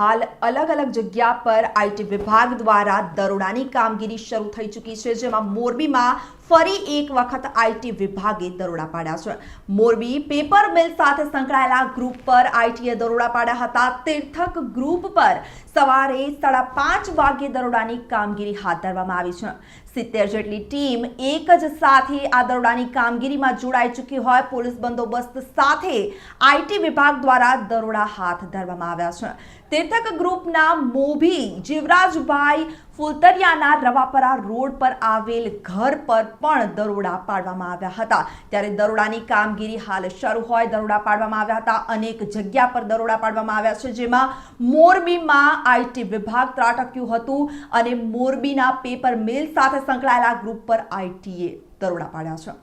હાલ અલગ અલગ જગ્યા પર આઈટી વિભાગ દ્વારા દરોડાની કામગીરી શરૂ થઈ ચૂકી છે, જેમાં મોરબીમાં ફરી એક વખત આઈટી વિભાગે દરોડા પાડ્યા છે. મોરબી પેપર મિલ સાથે સંકળાયેલા ગ્રુપ પર આઈટીએ દરોડા પાડ્યા હતા. તીર્થક ગ્રુપ પર સવારે સાડા પાંચ વાગ્યે દરોડાની કામગીરી હાથ ધરવામાં આવી છે. સિત્તેર જેટલી ટીમ એક જ સાથે આ દરોડાની કામગીરીમાં જોડાઈ ચૂકી હોય. પોલીસ બંદોબસ્ત સાથે આઈટી વિભાગ દ્વારા દરોડા હાથ ધરવામાં આવ્યા છે. તીર્થક ગ્રુપના મોભી જીવરાજભાઈ ફુલતરિયાના રવાપરા રોડ પર આવેલ ઘર પર પણ દરોડા પાડવામાં આવ્યા હતા. ત્યારે દરોડાની કામગીરી હાલ શરૂ હોય, દરોડા પાડવામાં આવ્યા હતા. અનેક જગ્યા પર દરોડા પાડવામાં આવ્યા છે, જેમાં મોરબીમાં આઈટી વિભાગ ત્રાટક્યું હતું અને મોરબીના પેપર મિલ સાથે સંકળાયેલા ગ્રુપ પર આઈટીએ દરોડા પાડ્યા છે.